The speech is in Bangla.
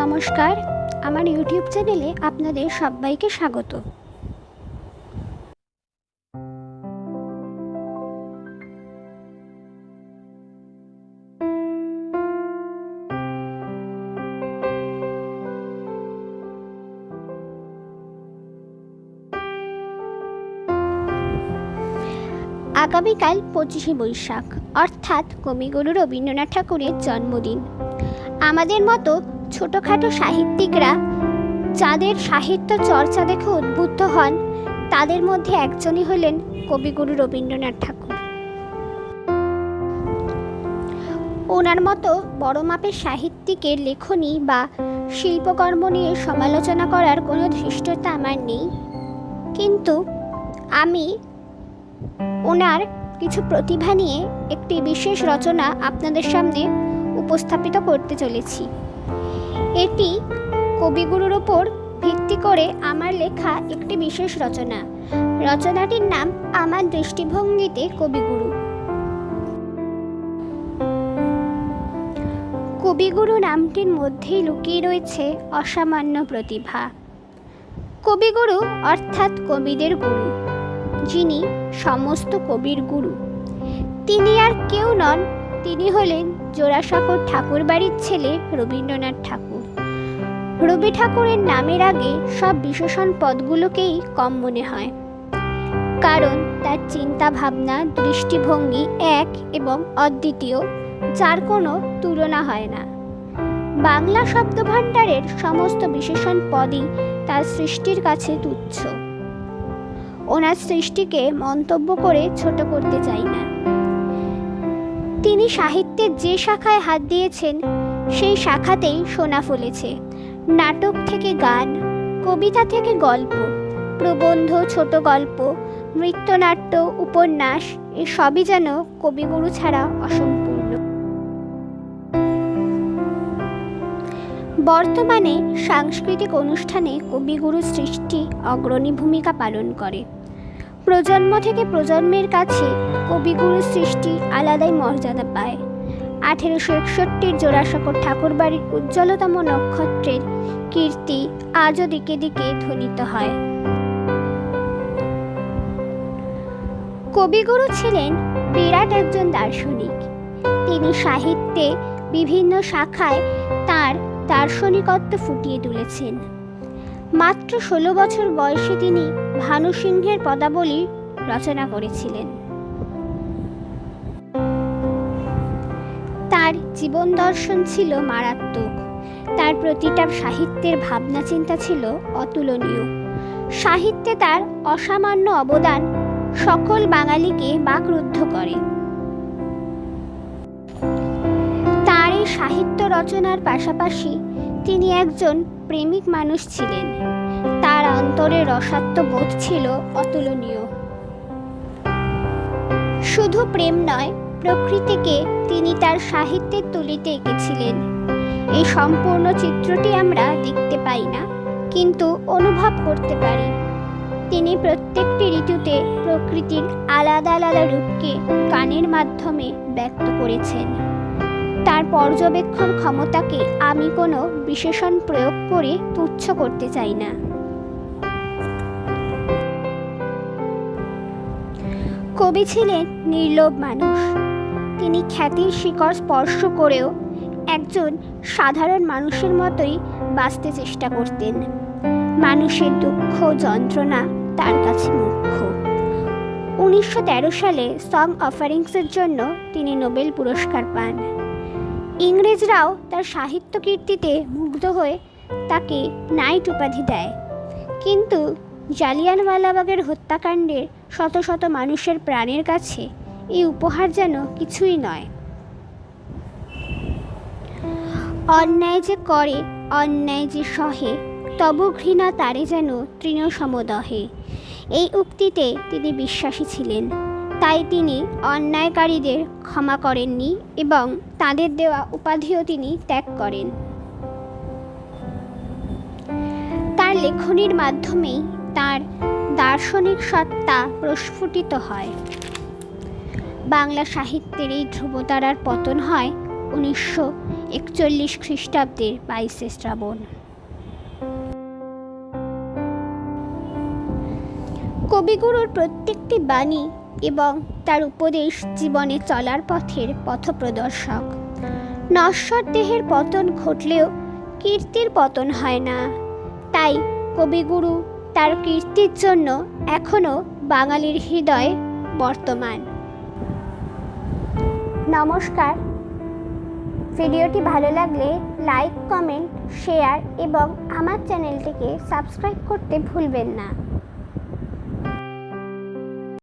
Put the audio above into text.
নমস্কার। আমার ইউটিউব চ্যানেলে আপনাদের সবাইকে স্বাগত। আগামীকাল পঁচিশে বৈশাখ, অর্থাৎ কবিগুরু রবীন্দ্রনাথ ঠাকুরের জন্মদিন। আমাদের মতো ছোটোখাটো সাহিত্যিকরা যাদের সাহিত্য চর্চা দেখে উদ্বুদ্ধ হন, তাদের মধ্যে একজনই হলেন কবিগুরু রবীন্দ্রনাথ ঠাকুর। ওনার মতো বড় মাপের সাহিত্যিকের লেখনী বা শিল্পকর্ম নিয়ে সমালোচনা করার কোনো ধৃষ্টতা আমার নেই। কিন্তু আমি ওনার কিছু প্রতিভা নিয়ে একটি বিশেষ রচনা আপনাদের সামনে উপস্থাপিত করতে চলেছি। এটি কবিগুরুর ওপর ভিত্তি করে আমার লেখা একটি বিশেষ রচনা। রচনাটির নাম আমার দৃষ্টিভঙ্গিতে কবিগুরু। কবিগুরু নামটির মধ্যেই লুকিয়ে রয়েছে অসামান্য প্রতিভা। কবিগুরু অর্থাৎ কবিদের গুরু, যিনি সমস্ত কবির গুরু। তিনি আর কেউ নন, তিনি হলেন জোড়াসাঁকোর ঠাকুর বাড়ির ছেলে রবীন্দ্রনাথ ঠাকুর। রবি ঠাকুরের নামের আগে সব বিশেষণ পদগুলোকেই কম মনে হয়। কারণ তার চিন্তা ভাবনা দৃষ্টিভঙ্গি এক এবং অদ্বিতীয়, যার কোনো তুলনা হয় না। বাংলা শব্দভাণ্ডারের সমস্ত বিশেষণ পদই তার সৃষ্টির কাছে তুচ্ছ। ওনার সৃষ্টিকে মন্তব্য করে ছোট করতে চাই না। তিনি সাহিত্যের যে শাখায় হাত দিয়েছেন, সেই শাখাতেই সোনা ফলেছে। নাটক থেকে গান, কবিতা থেকে গল্প, প্রবন্ধ, ছোট গল্প, নৃত্যনাট্য, উপন্যাস, এসবই যেন কবিগুরু ছাড়া অসম্পূর্ণ। বর্তমানে সাংস্কৃতিক অনুষ্ঠানে কবিগুরু সৃষ্টি অগ্রণী ভূমিকা পালন করে। প্রজন্ম থেকে প্রজন্মের কাছে কবিগুরু সৃষ্টি আলাদাই মর্যাদা পায়। আঠেরোশো একষট্টির জোড়াসাঁকোর ঠাকুরবাড়ির উজ্জ্বলতম নক্ষত্রের কীর্তি আজও দিকে দিকে ধ্বনিত হয়। কবিগুরু ছিলেন বিরাট একজন দার্শনিক। তিনি সাহিত্যে বিভিন্ন শাখায় তার দার্শনিকত্ব ফুটিয়ে তুলেছেন। মাত্র ষোলো বছর বয়সে তিনি ভানু সিংহের পদাবলী রচনা করেছিলেন। জীবন দর্শন ছিল মারাত্মক। তার প্রতিটা সাহিত্যের ভাবনা চিন্তা ছিল অতুলনীয়। সাহিত্যে তার অসামান্য অবদান সকল বাঙালিকে বাকরুদ্ধ করে। তার এই সাহিত্য রচনার পাশাপাশি তিনি একজন প্রেমিক মানুষ ছিলেন। তার অন্তরে রসাত্ম বোধ ছিল অতুলনীয়। শুধু প্রেম নয় প্রকৃতিকে তিনি তার সাহিত্যের তুলিতে এঁকেছিলেন। এই সম্পূর্ণ চিত্রটি আমরা দেখতে পাই না, কিন্তু অনুভব করতে পারি। তিনি প্রত্যেকটি ঋতুতে প্রকৃতির আলাদা আলাদা রূপকে গানের মাধ্যমে ব্যক্ত করেছেন। তার পর্যবেক্ষণ ক্ষমতাকে আমি কোনো বিশেষণ প্রয়োগ করে তুচ্ছ করতে চাই না। কবি ছিলেন নির্লোভ মানুষ। তিনি খ্যাতির শিকড় স্পর্শ করেও একজন সাধারণ মানুষের মতোই বাঁচতে চেষ্টা করতেন। মানুষের দুঃখ, যন্ত্রণা তার কাছে মুখ্য। উনিশশো তেরো সালে সং অফারিংসের জন্য তিনি নোবেল পুরস্কার পান। ইংরেজরাও তার সাহিত্য কীর্তিতে মুগ্ধ হয়ে তাকে নাইট উপাধি দেয়। কিন্তু জালিয়ানওয়ালাবাগের হত্যাকাণ্ডের শত শত মানুষের প্রাণের কাছে এই উপহার যেন কিছুই নয়। অন্যায় যে করে, অন্যায় যে সহে, তব ঘৃণা তারে যেন তৃণ সমদহে এই উক্তিতে তিনি বিশ্বাসী ছিলেন। তাই তিনি অন্যায়কারীদের ক্ষমা করেননি এবং তাদের দেওয়া উপাধিও তিনি ত্যাগ করেন। তার লেখনীর মাধ্যমেই তার দার্শনিক সত্তা প্রস্ফুটিত হয়। বাংলা সাহিত্যের এই ধ্রুবতারার পতন হয় উনিশশো একচল্লিশ খ্রিস্টাব্দের বাইশে শ্রাবণ। কবিগুরুর প্রত্যেকটি বাণী এবং তার উপদেশ জীবনে চলার পথের পথপ্রদর্শক। নশ্বর দেহের পতন ঘটলেও কীর্তির পতন হয় না। তাই কবিগুরু তার কীর্তির জন্য এখনও বাঙালির হৃদয় বর্তমান। নমস্কার। ভিডিওটি ভালো লাগলে লাইক, কমেন্ট, শেয়ার এবং আমার চ্যানেলটিকে সাবস্ক্রাইব করতে ভুলবেন না।